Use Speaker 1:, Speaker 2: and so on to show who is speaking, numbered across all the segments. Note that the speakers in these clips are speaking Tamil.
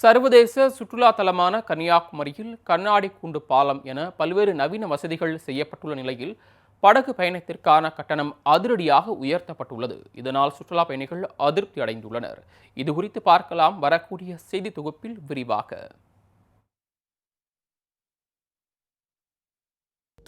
Speaker 1: சர்வதேச சுற்றுலா தலமான கன்னியாகுமரியில் கண்ணாடி கூண்டு பாலம் என பல்வேறு நவீன வசதிகள் செய்யப்பட்டுள்ள நிலையில் படகு பயணத்திற்கான கட்டணம் அதிரடியாக உயர்த்தப்பட்டுள்ளது. இதனால் சுற்றுலா பயணிகள் அதிருப்தி அடைந்துள்ளனர். இது குறித்து பார்க்கலாம். வரக்கூடிய செய்தி தொகுப்பில் விரிவாக.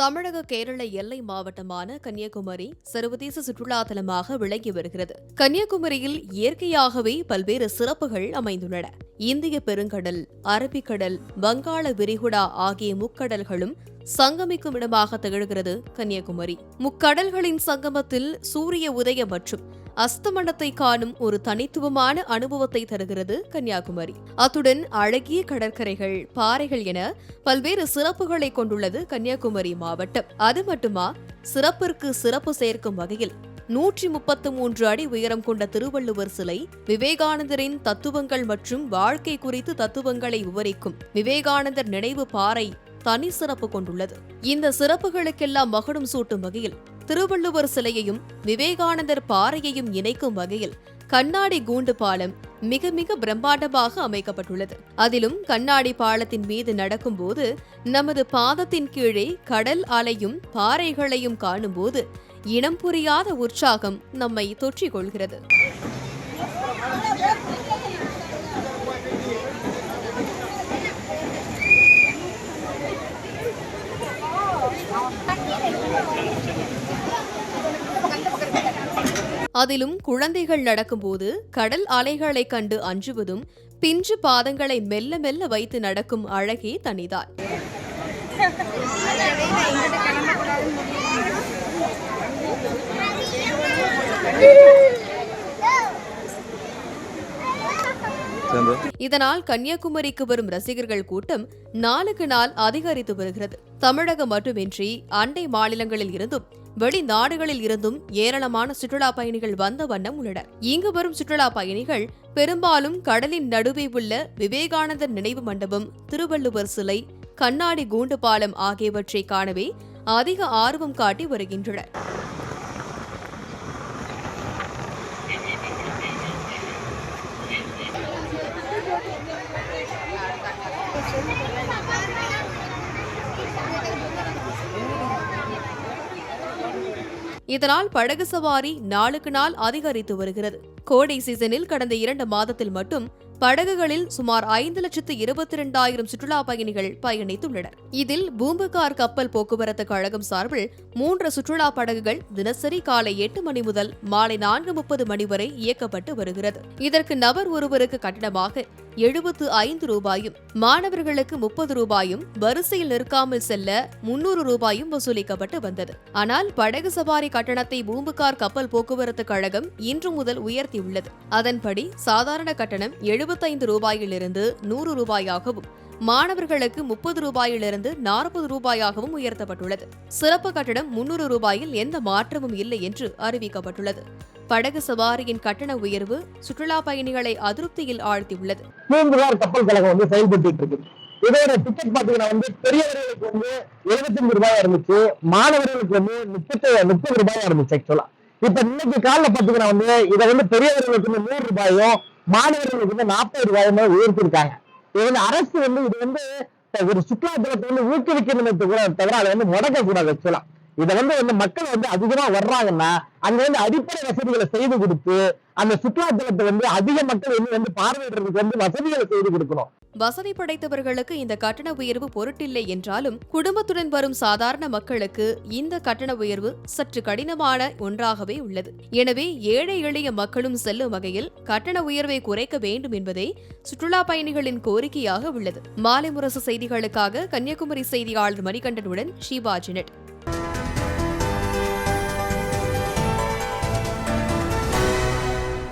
Speaker 2: தமிழக கேரள எல்லை மாவட்டமான கன்னியாகுமரி சர்வதேச சுற்றுலா தலமாக விளங்கி வருகிறது. கன்னியாகுமரியில் இயற்கையாகவே பல்வேறு சிறப்புகள் அமைந்துள்ளன. இந்திய பெருங்கடல் அரபிக்கடல் வங்காள விரிகுடா ஆகிய முக்கடல்களும் சங்கமிக்கும் இடமாக திகழ்கிறது கன்னியாகுமரி. முக்கடல்களின் சங்கமத்தில் சூரிய உதயம் மற்றும் அஸ்தமனத்தை காணும் ஒரு தனித்துவமான அனுபவத்தை தருகிறது கன்னியாகுமரி. அத்துடன் அழகிய கடற்கரைகள் பாறைகள் என பல்வேறு சிறப்புகளை கொண்டுள்ளது கன்னியாகுமரி மாவட்டம். அது மட்டுமா சிறப்பிற்கு சிறப்பு சேர்க்கும் வகையில் நூற்றி முப்பத்து மூன்று அடி உயரம் கொண்ட திருவள்ளுவர் சிலை விவேகானந்தரின் தத்துவங்கள் மற்றும் வாழ்க்கை குறித்து தத்துவங்களை விவரிக்கும் விவேகானந்தர் நினைவு பாறை தனி சிறப்பு கொண்டுள்ளது. இந்த சிறப்புகளுக்கெல்லாம் மகுடம் சூட்டும் வகையில் திருவள்ளுவர் சிலையையும் விவேகானந்தர் பாறையையும் இணைக்கும் வகையில் கண்ணாடி கூண்டு பாலம் மிக மிக பிரம்மாண்டமாக அமைக்கப்பட்டுள்ளது. அதிலும் கண்ணாடி பாலத்தின் மீது நடக்கும்போது நமது பாதத்தின் கீழே கடல் அலையும் பாறைகளையும் காணும்போது இனம் புரியாத உற்சாகம் நம்மை தொற்றிக் கொள்கிறது அதிலும் குழந்தைகள் நடக்கும்போது கடல் அலைகளைக் கண்டு அஞ்சுவதும் பிஞ்சு பாதங்களை மெல்ல மெல்ல வைத்து நடக்கும் அழகே தனிதான். இதனால் கன்னியாகுமரிக்கு வரும் ரசிகர்கள் கூட்டம் நாளுக்கு நாள் அதிகரித்து வருகிறது. தமிழகம் மட்டுமின்றி அண்டை மாநிலங்களில் இருந்தும் வெளிநாடுகளில் இருந்தும் ஏராளமான சுற்றுலா பயணிகள் வந்த வண்ணம் உள்ளனர் இங்கு வரும் சுற்றுலா பயணிகள் பெரும்பாலும் கடலின் நடுவே உள்ள விவேகானந்தர் நினைவு மண்டபம் திருவள்ளுவர் சிலை கண்ணாடி கூண்டு பாலம் ஆகியவற்றை காணவே அதிக ஆர்வம் காட்டி வருகின்றனர். இதனால் படகு சவாரி நாளுக்கு நாள் அதிகரித்து வருகிறது. கோடை சீசனில் கடந்த இரண்டு மாதத்தில் மட்டும் படகுகளில் சுமார் ஐந்து லட்சத்து இருபத்தி இரண்டாயிரம் சுற்றுலா பயணிகள் பயணித்துள்ளனர். இதில் பூம்புகார் கப்பல் போக்குவரத்து கழகம் சார்பில் மூன்று சுற்றுலா படகுகள் தினசரி காலை எட்டு மணி முதல் மாலை நான்கு முப்பது மணி வரை இயக்கப்பட்டு வருகிறது. இதற்கு நபர் ஒருவருக்கு கட்டணமாக எழுபத்து ஐந்து ரூபாயும் மாணவர்களுக்கு முப்பது ரூபாயும் வரிசையில் நிற்காமல் செல்ல முன்னூறு ரூபாயும் வசூலிக்கப்பட்டு வந்தது. ஆனால் படகு சவாரி கட்டணத்தை பூம்புகார் கப்பல் போக்குவரத்து கழகம் இன்று முதல் உயர்த்தியுள்ளது. அதன்படி சாதாரண கட்டணம் எழுபத்தைந்து ரூபாயிலிருந்து நூறு ரூபாயாகவும் மாணவர்களுக்கு முப்பது ரூபாயிலிருந்து நாற்பது ரூபாயாகவும் உயர்த்தப்பட்டுள்ளது. சிறப்பு கட்டணம் முன்னூறு ரூபாயில் எந்த மாற்றமும் இல்லை என்று அறிவிக்கப்பட்டுள்ளது. படகு சவாரியின் கட்டண உயர்வு சுற்றுலா பயணிகளை அதிருப்தியில் ஆழ்த்தியுள்ளது.
Speaker 3: பூம்புகார் கப்பல் கழகம் வந்து செயல்பட்டு இருக்கு இதோட டிக்கெட் பாத்தீங்கன்னா வந்து பெரியவர்களுக்கு வந்து எழுபத்தஞ்சு ரூபாயா இருந்துச்சு மாணவர்களுக்கு வந்து முப்பத்தி முப்பது ரூபாயா இருந்துச்சு ஆக்சுவலா இப்ப இன்னைக்கு காலைல பாத்தீங்கன்னா வந்து இதை வந்து பெரியவர்களுக்கு வந்து நூறு ரூபாயும் மாணவர்களுக்கு வந்து நாற்பது ரூபாயுமே உயர்த்திருக்காங்க. இது வந்து அரசு வந்து இது வந்து ஒரு சுற்றுலாத்தலத்தை வந்து ஊக்குவிக்கணுமே தவிர தவிர அதை வந்து முடக்க கூடாது ஆக்சுவலா இதை வந்து வந்து மக்கள் வந்து அதிகமா வர்றாங்கன்னா அங்க வந்து அடிப்படை வசதிகளை செய்து கொடுத்து அந்த சுற்றுலாத்தலத்தை வந்து அதிக மக்கள் வந்து வந்து பார்வையிடுறதுக்கு வந்து வசதிகளை செய்து கொடுக்கணும்.
Speaker 2: வசதி படைத்தவர்களுக்கு இந்த கட்டண உயர்வு பொருட்டில்லை என்றாலும் குடும்பத்துடன் வரும் சாதாரண மக்களுக்கு இந்த கட்டண உயர்வு சற்று கடினமான ஒன்றாகவே உள்ளது. எனவே ஏழை எளிய மக்களும் செல்லும் வகையில் கட்டண உயர்வை குறைக்க வேண்டும் என்பதே சுற்றுலா பயணிகளின் கோரிக்கையாக உள்ளது. மாலை முரசு செய்திகளுக்காக கன்னியாகுமரி செய்தியாளர் மணிகண்டனுடன் ஷீபா ஜெனட்.